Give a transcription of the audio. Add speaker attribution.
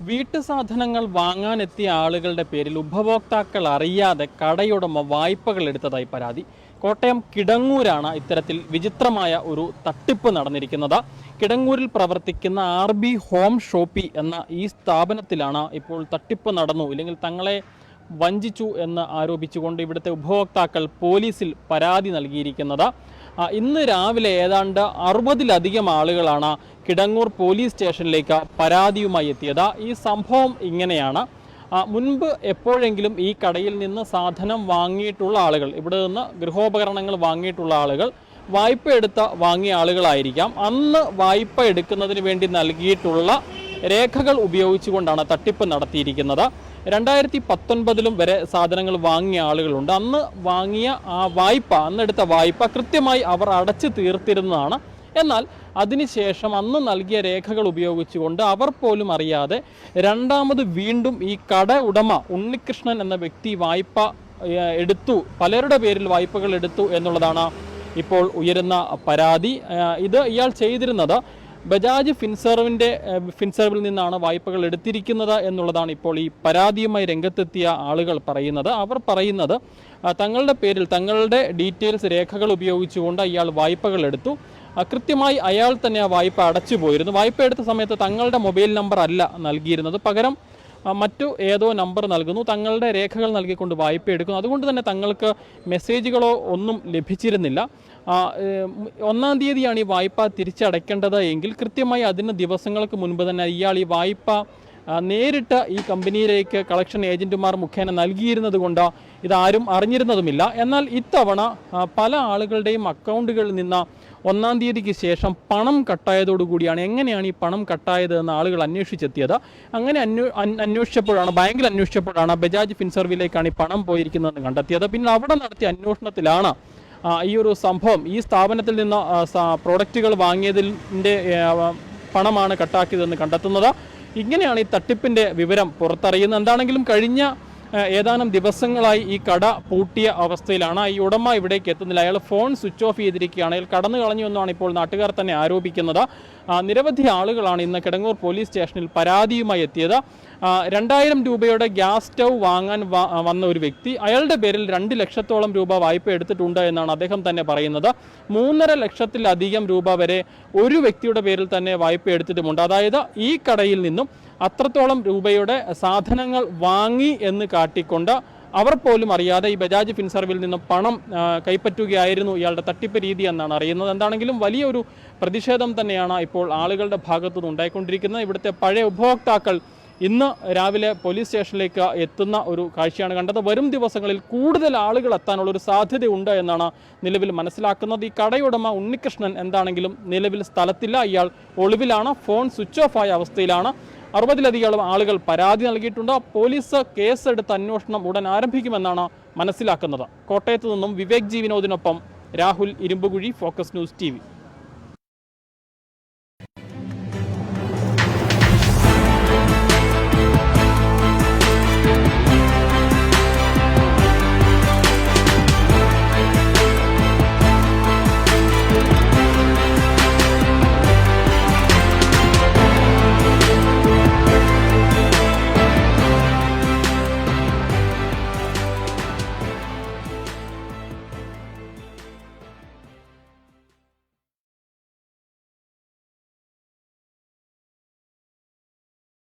Speaker 1: വീട്ടു സാധനങ്ങൾ വാങ്ങാനെത്തിയ ആളുകളുടെ പേരിൽ ഉപഭോക്താക്കൾ അറിയാതെ കടയുടമ വായ്പകൾ എടുത്തതായി പരാതി. കോട്ടയം കിടങ്ങൂരാണ് ഇത്തരത്തിൽ വിചിത്രമായ ഒരു തട്ടിപ്പ് നടന്നിരിക്കുന്നത്. കിടങ്ങൂരിൽ പ്രവർത്തിക്കുന്ന ആർ ബി ഹോം ഷോപ്പി എന്ന ഈ സ്ഥാപനത്തിലാണ് ഇപ്പോൾ തട്ടിപ്പ് നടന്നു. ഇല്ലെങ്കിൽ തങ്ങളെ വഞ്ചിച്ചു എന്ന് ആരോപിച്ചുകൊണ്ട് ഇവിടുത്തെ ഉപഭോക്താക്കൾ പോലീസിൽ പരാതി നൽകിയിരിക്കുന്നത്. ഇന്ന് രാവിലെ ഏതാണ്ട് അറുപതിലധികം ആളുകളാണ് കിടങ്ങൂർ പോലീസ് സ്റ്റേഷനിലേക്ക് പരാതിയുമായി എത്തിയത്. ഈ സംഭവം ഇങ്ങനെയാണ്. മുൻപ് എപ്പോഴെങ്കിലും ഈ കടയിൽ നിന്ന് സാധനം വാങ്ങിയിട്ടുള്ള ആളുകൾ ഇവിടെ നിന്ന് ഗൃഹോപകരണങ്ങൾ വാങ്ങിയിട്ടുള്ള ആളുകൾ വായ്പ എടുത്ത വാങ്ങിയ ആളുകളായിരിക്കാം. അന്ന് വായ്പ എടുക്കുന്നതിന് വേണ്ടി നൽകിയിട്ടുള്ള രേഖകൾ ഉപയോഗിച്ചുകൊണ്ടാണ് തട്ടിപ്പ് നടത്തിയിരിക്കുന്നത്. രണ്ടായിരത്തി പത്തൊൻപതിലും വരെ സാധനങ്ങൾ വാങ്ങിയ ആളുകളുണ്ട്. അന്ന് വാങ്ങിയ ആ വായ്പ അന്നെടുത്ത വായ്പ കൃത്യമായി അവർ അടച്ചു തീർത്തിരുന്നതാണ്. എന്നാൽ അതിനുശേഷം അന്ന് നൽകിയ രേഖകൾ ഉപയോഗിച്ചുകൊണ്ട് അവർ പോലും അറിയാതെ രണ്ടാമത് വീണ്ടും ഈ കട ഉടമ ഉണ്ണികൃഷ്ണൻ എന്ന വ്യക്തി വായ്പ എടുത്തു. പലരുടെ പേരിൽ വായ്പകൾ എടുത്തു എന്നുള്ളതാണ് ഇപ്പോൾ ഉയരുന്ന പരാതി. ഇത് ഇയാൾ ചെയ്തിരുന്നത് ബജാജ് ഫിൻസർവിന്റെ ഫിൻസർവിൽ നിന്നാണ് വായ്പകൾ എടുത്തിരിക്കുന്നത് എന്നുള്ളതാണ് ഇപ്പോൾ ഈ പരാതിയുമായി രംഗത്തെത്തിയ ആളുകൾ പറയുന്നത്. അവർ പറയുന്നത് തങ്ങളുടെ പേരിൽ തങ്ങളുടെ ഡീറ്റെയിൽസ് രേഖകൾ ഉപയോഗിച്ചുകൊണ്ട് ഇയാൾ വായ്പകൾ എടുത്തു. കൃത്യമായി അയാൾ തന്നെ ആ വായ്പ അടച്ചു പോയിരുന്നു വായ്പ എടുത്ത സമയത്ത് തങ്ങളുടെ മൊബൈൽ നമ്പർ അല്ല നൽകിയിരുന്നത്. പകരം മറ്റു ഏതോ നമ്പർ നൽകുന്നു. തങ്ങളുടെ രേഖകൾ നൽകിക്കൊണ്ട് വായ്പ എടുക്കുന്നു. അതുകൊണ്ട് തന്നെ തങ്ങൾക്ക് മെസ്സേജുകളോ ഒന്നും ലഭിച്ചിരുന്നില്ല. ഒന്നാം തീയതിയാണ് ഈ വായ്പ തിരിച്ചടയ്ക്കേണ്ടത് എങ്കിൽ കൃത്യമായി അതിന് ദിവസങ്ങൾക്ക് മുൻപ് തന്നെ ഇയാൾ ഈ വായ്പ നേരിട്ട് ഈ കമ്പനിയിലേക്ക് കളക്ഷൻ ഏജന്റുമാർ മുഖേന നൽകിയിരുന്നത് കൊണ്ട് ഇതാരും അറിഞ്ഞിരുന്നതുമില്ല. എന്നാൽ ഇത്തവണ പല ആളുകളുടെയും അക്കൗണ്ടുകളിൽ നിന്ന് ഒന്നാം തീയതിക്ക് ശേഷം പണം കട്ടായതോടുകൂടിയാണ് എങ്ങനെയാണ് ഈ പണം കട്ടായത് എന്ന് ആളുകൾ അന്വേഷിച്ചെത്തിയത്. അങ്ങനെ അന്വേ അന്വേഷിച്ചപ്പോഴാണ് ബാങ്കിൽ അന്വേഷിച്ചപ്പോഴാണ് ബജാജ് ഫിൻസർവിലേക്കാണ് ഈ പണം പോയിരിക്കുന്നതെന്ന് കണ്ടെത്തിയത്. പിന്നെ അവിടെ നടത്തിയ അന്വേഷണത്തിലാണ് ഈ ഒരു സംഭവം. ഈ സ്ഥാപനത്തിൽ നിന്ന് പ്രോഡക്റ്റുകൾ വാങ്ങിയതിന്റെ പണമാണ് കട്ടാക്കിയതെന്ന് കണ്ടെത്തുന്നത്. ഇങ്ങനെയാണ് ഈ തട്ടിപ്പിന്റെ വിവരം പുറത്തറിയുന്നത്. എന്താണെങ്കിലും കഴിഞ്ഞ ഏതാനും ദിവസങ്ങളായി ഈ കട പൂട്ടിയ അവസ്ഥയിലാണ്. ഈ ഉടമ ഇവിടേക്ക് എത്തുന്നില്ല. അയാൾ ഫോൺ സ്വിച്ച് ഓഫ് ചെയ്തിരിക്കുകയാണ്. അയാൾ കടന്നു കളഞ്ഞു എന്നാണ് ഇപ്പോൾ നാട്ടുകാർ തന്നെ ആരോപിക്കുന്നത്. നിരവധി ആളുകളാണ് ഇന്ന് കിടങ്ങൂർ പോലീസ് സ്റ്റേഷനിൽ പരാതിയുമായി എത്തിയത്. രണ്ടായിരം രൂപയുടെ ഗ്യാസ് സ്റ്റൗ വാങ്ങാൻ വന്ന ഒരു വ്യക്തി അയാളുടെ പേരിൽ രണ്ട് ലക്ഷത്തോളം രൂപ വായ്പ എടുത്തിട്ടുണ്ട് എന്നാണ് അദ്ദേഹം തന്നെ പറയുന്നത്. മൂന്നര ലക്ഷത്തിലധികം രൂപ വരെ ഒരു വ്യക്തിയുടെ പേരിൽ തന്നെ വായ്പ എടുത്തിട്ടുമുണ്ട്. അതായത് ഈ കടയിൽ നിന്നും അത്രത്തോളം രൂപയുടെ സാധനങ്ങൾ വാങ്ങി എന്ന് കാട്ടിക്കൊണ്ട് അവർ പോലും അറിയാതെ ഈ ബജാജ് ഫിൻസർവിൽ നിന്ന് പണം കൈപ്പറ്റുകയായിരുന്നു ഇയാളുടെ തട്ടിപ്പ് രീതി എന്നാണ് അറിയുന്നത്. എന്താണെങ്കിലും വലിയൊരു പ്രതിഷേധം തന്നെയാണ് ഇപ്പോൾ ആളുകളുടെ ഭാഗത്തു നിന്ന് ഉണ്ടായിക്കൊണ്ടിരിക്കുന്നത്. ഇവിടുത്തെ പഴയ ഉപഭോക്താക്കൾ ഇന്ന് രാവിലെ പോലീസ് സ്റ്റേഷനിലേക്ക് എത്തുന്ന ഒരു കാഴ്ചയാണ് കണ്ടത്. വരും ദിവസങ്ങളിൽ കൂടുതൽ ആളുകൾ സാധ്യത ഉണ്ട് എന്നാണ് നിലവിൽ മനസ്സിലാക്കുന്നത്. ഈ കടയുടമ ഉണ്ണികൃഷ്ണൻ എന്താണെങ്കിലും നിലവിൽ സ്ഥലത്തില്ല. ഇയാൾ ഒളിവിലാണ് ഫോൺ സ്വിച്ച് ഓഫ് ആയ അവസ്ഥയിലാണ്. അറുപതിലധികം ആളുകൾ പരാതി നൽകിയിട്ടുണ്ട്. പോലീസ് കേസെടുത്ത് അന്വേഷണം ഉടൻ ആരംഭിക്കുമെന്നാണ് മനസ്സിലാക്കുന്നത്. കോട്ടയത്ത് നിന്നും Vivek ji വിനോദിനൊപ്പം Rahul Irumpukuzhi focus news T